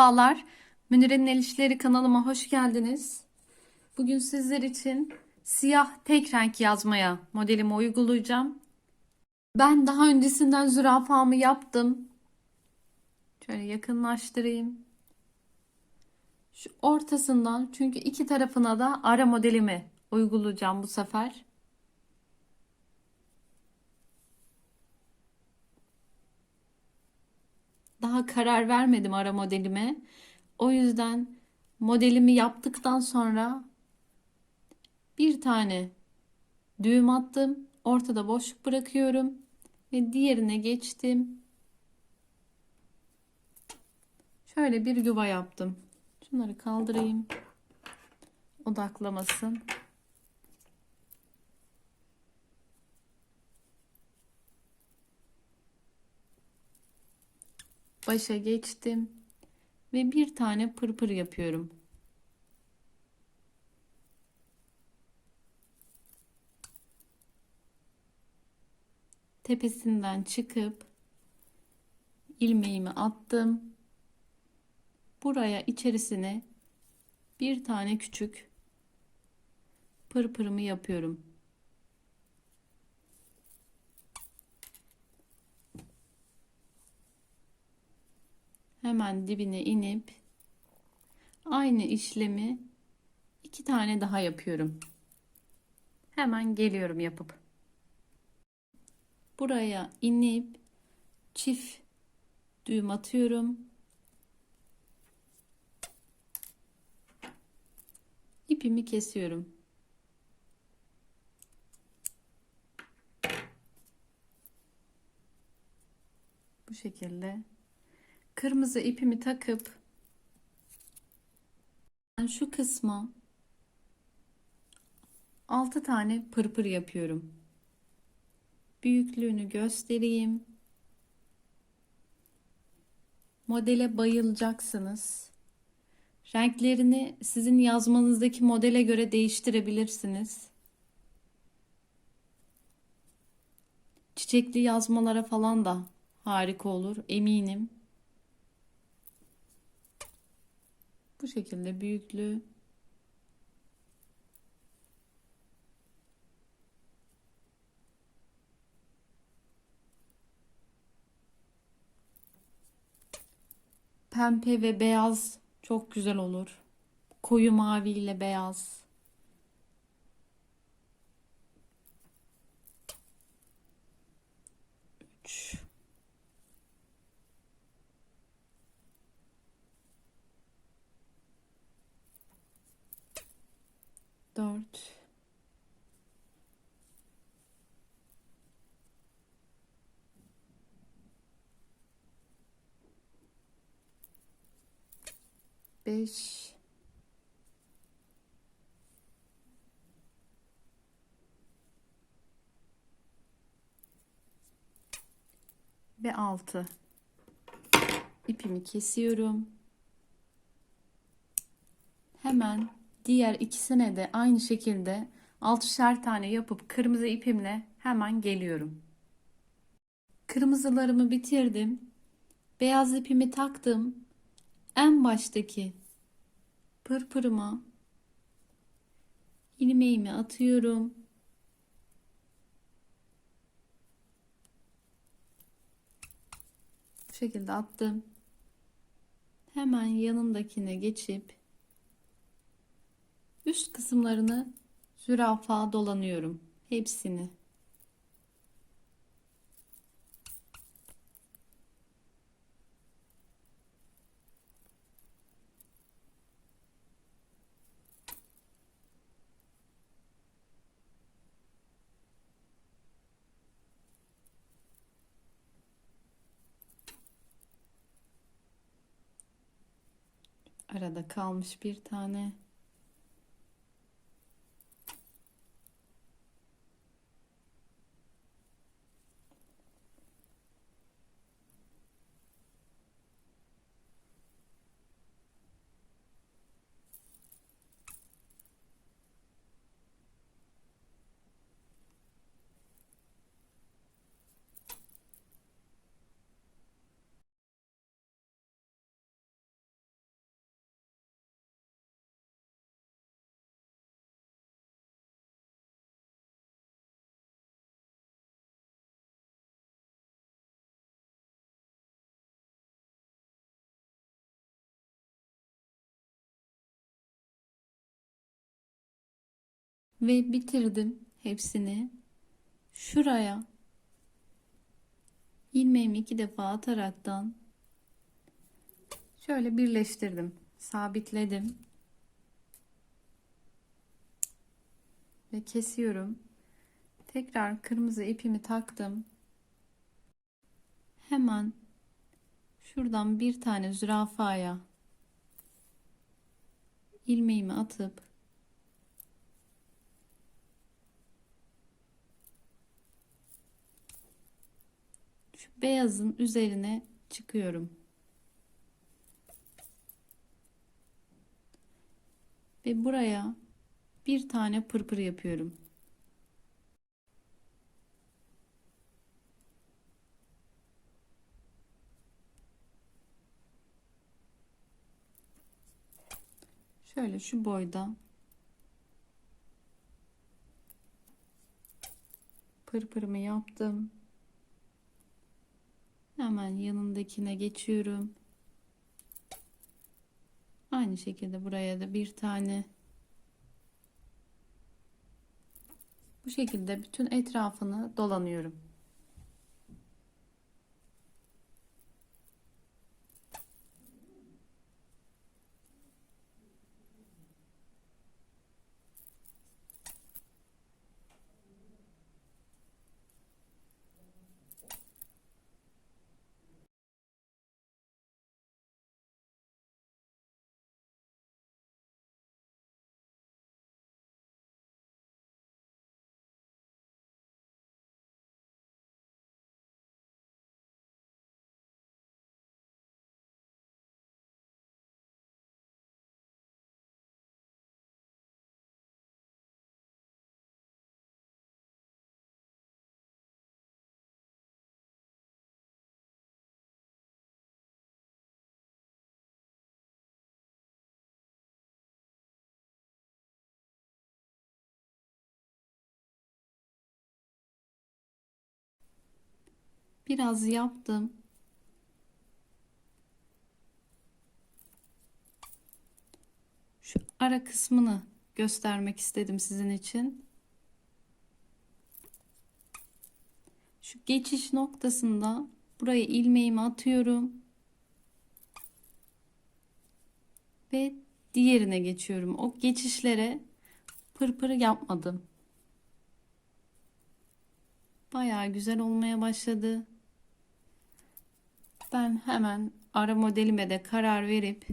Merhabalar. Münir'in El kanalıma hoş geldiniz. Bugün sizler için siyah tek renk yazmaya modelimi uygulayacağım. Ben daha öncesinden zürafamı yaptım. Şöyle yakınlaştırayım. Şu ortasından çünkü iki tarafına da ara modelimi uygulayacağım bu sefer. Daha karar vermedim ara modelime. O yüzden modelimi yaptıktan sonra bir tane düğüm attım. Ortada boşluk bırakıyorum ve diğerine geçtim. Şöyle bir yuva yaptım. Şunları kaldırayım. Odaklamasın. Başa geçtim ve bir tane pırpır yapıyorum. Tepesinden çıkıp ilmeğimi attım. Buraya içerisine bir tane küçük pırpırımı yapıyorum. Hemen dibine inip aynı işlemi iki tane daha yapıyorum. Hemen geliyorum yapıp. Buraya inip çift düğüm atıyorum. İpimi kesiyorum. Bu şekilde kırmızı ipimi takıp şu kısma 6 tane pırpır yapıyorum. Büyüklüğünü göstereyim. Modele bayılacaksınız. Renklerini sizin yazmanızdaki modele göre değiştirebilirsiniz. Çiçekli yazmalara falan da harika olur eminim. Bu şekilde büyüklüğü pembe ve beyaz çok güzel olur. Koyu mavi ile beyaz. Dört. Beş. Ve altı. İpimi kesiyorum. Hemen diğer ikisine de aynı şekilde altışar tane yapıp kırmızı ipimle hemen geliyorum. Kırmızılarımı bitirdim. Beyaz ipimi taktım. En baştaki pırpırıma ilmeğimi atıyorum. Bu şekilde attım. Hemen yanındakine geçip üst kısımlarını zürafa dolanıyorum. Hepsini. Arada kalmış bir tane. Ve bitirdim hepsini. Şuraya ilmeğimi iki defa ataraktan şöyle birleştirdim. Sabitledim. Ve kesiyorum. Tekrar kırmızı ipimi taktım. Hemen şuradan bir tane zürafaya ilmeğimi atıp şu beyazın üzerine çıkıyorum. Ve buraya bir tane pırpır yapıyorum. Şöyle şu boyda pırpırımı yaptım. Hemen yanındakine geçiyorum. Aynı şekilde buraya da bir tane bu şekilde bütün etrafını dolanıyorum. Biraz yaptım. Şu ara kısmını göstermek istedim sizin için. Şu geçiş noktasında buraya ilmeğimi atıyorum. Ve diğerine geçiyorum. O geçişlere pırpır yapmadım. Bayağı güzel olmaya başladı. Ben hemen ara modelime de karar verip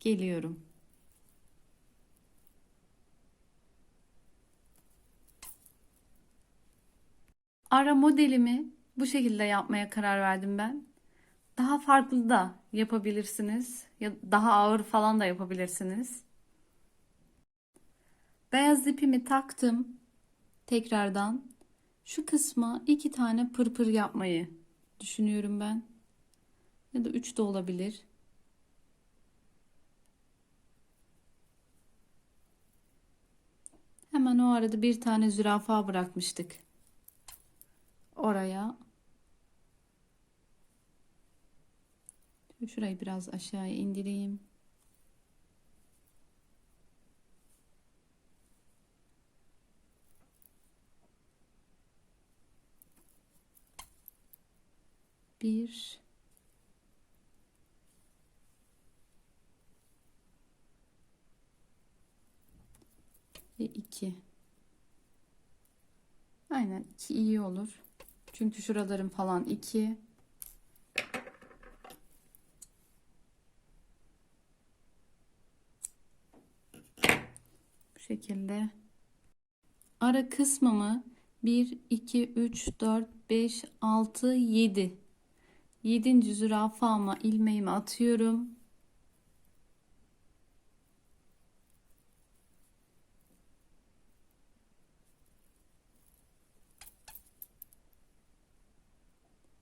geliyorum. Ara modelimi bu şekilde yapmaya karar verdim ben. Daha farklı da yapabilirsiniz. Ya daha ağır falan da yapabilirsiniz. Beyaz ipimi taktım. Tekrardan şu kısma iki tane pırpır yapmayı düşünüyorum ben. Ya da üç de olabilir. Hemen o arada bir tane zürafa bırakmıştık. Oraya. Şurayı biraz aşağıya indireyim. Bir ve iki. Aynen iki iyi olur. Çünkü şuralarım falan iki. Bu şekilde. Ara kısmımı 1, 2, 3, 4, 5, 6, 7. 7. zürafama ilmeğimi atıyorum.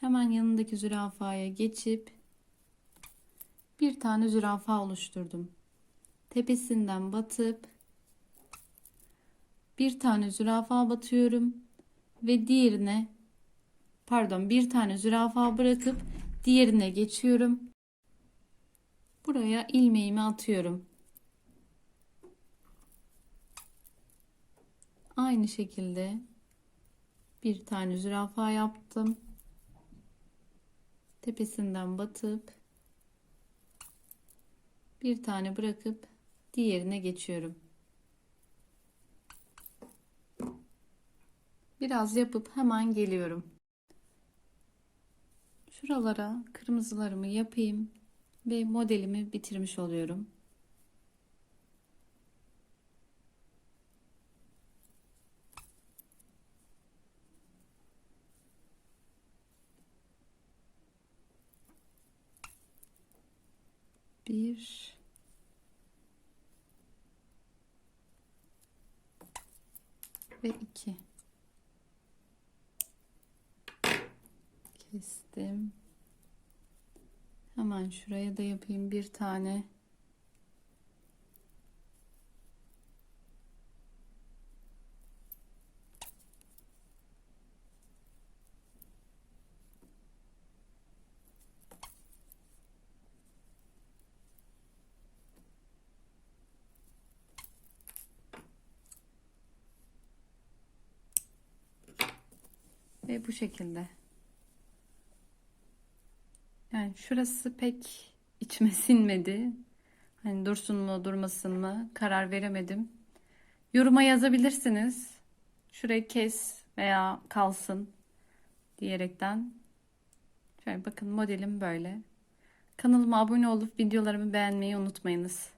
Hemen yanındaki zürafaya geçip bir tane zürafa oluşturdum. Tepesinden batıp bir tane zürafa batıyorum ve diğerine pardon bir tane zürafa bırakıp diğerine geçiyorum. Buraya ilmeğimi atıyorum. Aynı şekilde bir tane zürafa yaptım. Tepesinden batıp bir tane bırakıp diğerine geçiyorum. Biraz yapıp hemen geliyorum. Şuralara kırmızılarımı yapayım ve modelimi bitirmiş oluyorum. Bir ve iki kestim. Hemen şuraya da yapayım bir tane. Ve bu şekilde. Yani şurası pek içime sinmedi. Hani dursun mu durmasın mı karar veremedim. Yoruma yazabilirsiniz. Şurayı kes veya kalsın diyerekten. Şöyle bakın modelim böyle. Kanalıma abone olup videolarımı beğenmeyi unutmayınız.